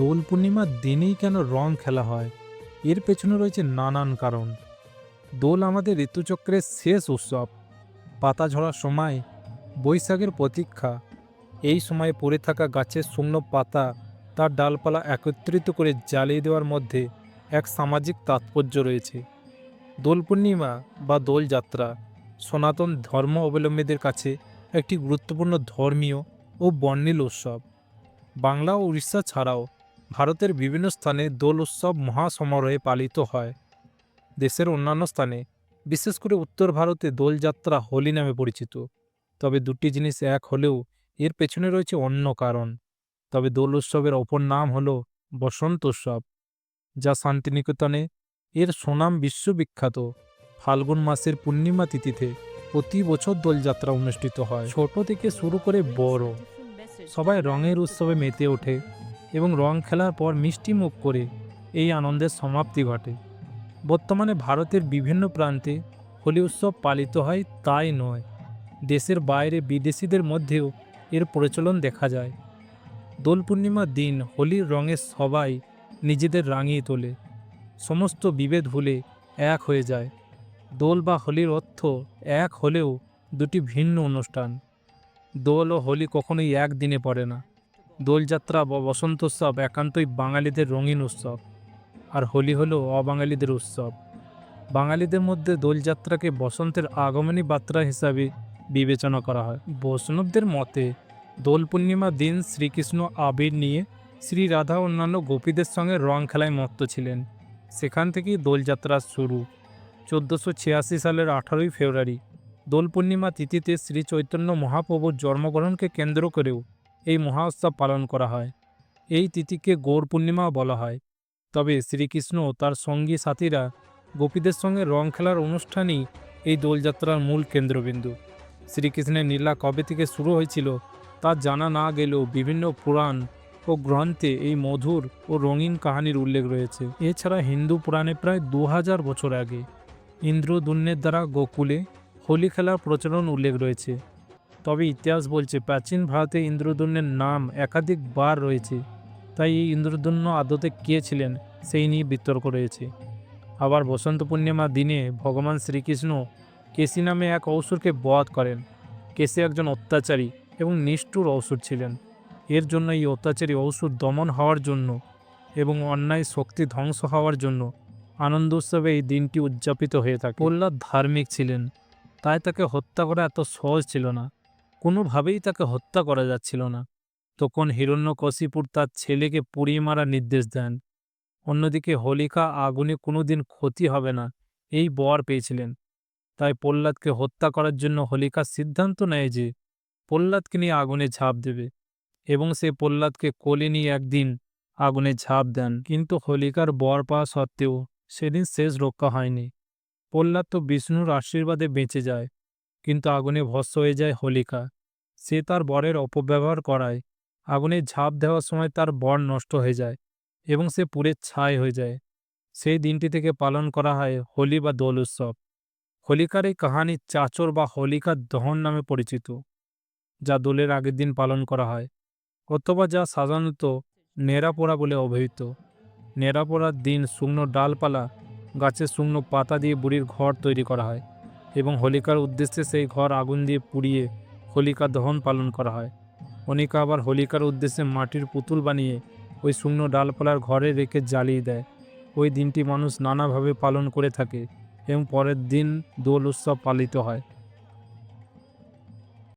দোল পূর্ণিমার দিনেই কেন রং খেলা হয়? এর পেছনে রয়েছে নানান কারণ। দোল আমাদের ঋতুচক্রের শেষ উৎসব। পাতা ঝরার সময় বৈশাখের প্রতীক্ষা। এই সময়ে পড়ে থাকা গাছের শুকনো পাতা তার ডালপালা একত্রিত করে জ্বালিয়ে দেওয়ার মধ্যে এক সামাজিক তাৎপর্য রয়েছে। দোল পূর্ণিমা বা দোলযাত্রা সনাতন ধর্ম অবলম্বীদের কাছে একটি গুরুত্বপূর্ণ ধর্মীয় ও বর্ণিল উৎসব। বাংলা ও উড়িষ্যা ছাড়াও ভারতের বিভিন্ন স্থানে দোল উৎসব মহাসমারোহে পালিত হয়। দেশের অন্যান্য স্থানে, বিশেষ করে উত্তর ভারতে দোলযাত্রা হোলি নামে পরিচিত। তবে দুটি জিনিস এক হলেও এর পেছনে রয়েছে অন্য কারণ। তবে দোল উৎসবের অপর নাম হল বসন্ত উৎসব, যা শান্তিনিকেতনে এর সুনাম বিশ্ববিখ্যাত। ফাল্গুন মাসের পূর্ণিমা তিথিতে প্রতি বছর দোলযাত্রা অনুষ্ঠিত হয়। ছোট থেকে শুরু করে বড়, সবাই রঙের উৎসবে মেতে ওঠে। এবং রং খেলার পর মিষ্টি মুখ করে এই আনন্দের সমাপ্তি ঘটে। বর্তমানে ভারতের বিভিন্ন প্রান্তে হোলি উৎসব পালিত হয় তাই নয়, দেশের বাইরে বিদেশিদের মধ্যেও এর প্রচলন দেখা যায়। দোল পূর্ণিমার দিন হোলির রঙে সবাই নিজেদের রাঙিয়ে তোলে, সমস্ত বিভেদ ভুলে এক হয়ে যায়। দোল বা হোলির অর্থ এক হলেও দুটি ভিন্ন অনুষ্ঠান। দোল ও হোলি কখনোই একদিনে পড়ে না। দোলযাত্রা বা বসন্ত উৎসব একান্তই বাঙালিদের রঙিন উৎসব, আর হোলি হলো অবাঙালিদের উৎসব। বাঙালিদের মধ্যে দোলযাত্রাকে বসন্তের আগমনী বার্তা হিসাবে বিবেচনা করা হয়। বৈষ্ণবদের মতে, দোল পূর্ণিমার দিন শ্রীকৃষ্ণ আবির নিয়ে শ্রী রাধা অন্যান্য গোপীদের সঙ্গে রং খেলায় মত্ত ছিলেন। সেখান থেকেই দোলযাত্রা শুরু। চোদ্দোশো ছিয়াশি সালের আঠারোই ফেব্রুয়ারি, দোল পূর্ণিমা তিথিতে শ্রী চৈতন্য মহাপ্রভুর জন্মগ্রহণকে কেন্দ্র করেও এই মহা উৎসব পালন করা হয়। এই তিথিকে গৌর পূর্ণিমা বলা হয়। তবে শ্রীকৃষ্ণ তার সঙ্গী সাথীরা গোপীদের সঙ্গে রং খেলার অনুষ্ঠানই এই দোলযাত্রার মূল কেন্দ্রবিন্দু। শ্রীকৃষ্ণের নীলা কবে থেকে শুরু হয়েছিল তা জানা না গেলেও বিভিন্ন পুরাণ ও গ্রন্থে এই মধুর ও রঙিন কাহিনীর উল্লেখ রয়েছে। এছাড়া হিন্দু পুরাণে প্রায় দু হাজার বছর আগে ইন্দ্রদুন্নের দ্বারা গোকুলে হোলি খেলার প্রচলন উল্লেখ রয়েছে। তবে ইতিহাস বলছে, প্রাচীন ভারতে ইন্দ্রদুন্নের নাম একাধিকবার রয়েছে। তাই এই ইন্দ্রদুন্ন আদতে কে ছিলেন সেই নিয়ে বিতর্ক রয়েছে। আবার বসন্ত পূর্ণিমা দিনে ভগবান শ্রীকৃষ্ণ কেসি নামে এক অসুরকে বধ করেন। কেসি একজন অত্যাচারী এবং নিষ্ঠুর অসুর ছিলেন। এর জন্য এই অত্যাচারী অসুর দমন হওয়ার জন্য এবং অন্যায় শক্তি ধ্বংস হওয়ার জন্য আনন্দ উৎসবে এই দিনটি উদযাপিত হয়ে থাকে। প্রহ্লাদ ধার্মিক ছিলেন, তাই তাকে হত্যা করা এত সহজ ছিল না। কোনোভাবেই তাকে হত্যা করা যাচ্ছিল না। তখন হিরণ্যকশিপুর তার ছেলেকে পুড়িয়ে মারার নির্দেশ দেন। অন্যদিকে হোলিকা আগুনে কোনোদিন ক্ষতি হবে না, এই বর পেয়েছিলেন। তাই প্রহ্লাদকে হত্যা করার জন্য হোলিকা সিদ্ধান্ত নেয় যে, প্রহ্লাদকে নিয়ে আগুনে ঝাঁপ দেবে এবং সে প্রহ্লাদকে কোলে নিয়ে একদিন আগুনে ঝাঁপ দেন। কিন্তু হোলিকার বর পাওয়া সত্ত্বেও সেদিন শেষ রক্ষা হয়নি। প্রহ্লাদ তো বিষ্ণুর আশীর্বাদে বেঁচে যায়। কিন্তু আগুনে ভস্ম হয়ে যায় হোলিকা। সে তার বরের অপব্যবহার করায়। আগুনে ঝাঁপ দেওয়ার সময় তার বর নষ্ট হয়ে যায় এবং সে পুড়ে ছাই হয়ে যায়। সেই দিনটি থেকে পালন করা হয় হোলি বা দোল উৎসব। হোলিকার এই কাহানি চাচর বা হোলিকার দহন নামে পরিচিত, যা দোলের আগের দিন পালন করা হয় অথবা যা সাধারণত নেড়াপোড়া বলে অভিহিত। নেড়াপোড়ার দিন শুকনো ডালপালা গাছের শুকনো পাতা দিয়ে বুড়ির ঘর তৈরি করা হয়। এবং হোলিকার উদ্দেশ্যে সেই ঘর আগুন দিয়ে পুড়িয়ে হোলিকা দহন পালন করা হয়। অনেকে আবার হোলিকার উদ্দেশ্যে মাটির পুতুল বানিয়ে ওই শুকনো ডালপালার ঘরে রেখে জ্বালিয়ে দেয়। ওই দিনটি মানুষ নানাভাবে পালন করে থাকে এবং পরের দিন দোল উৎসব পালিত হয়।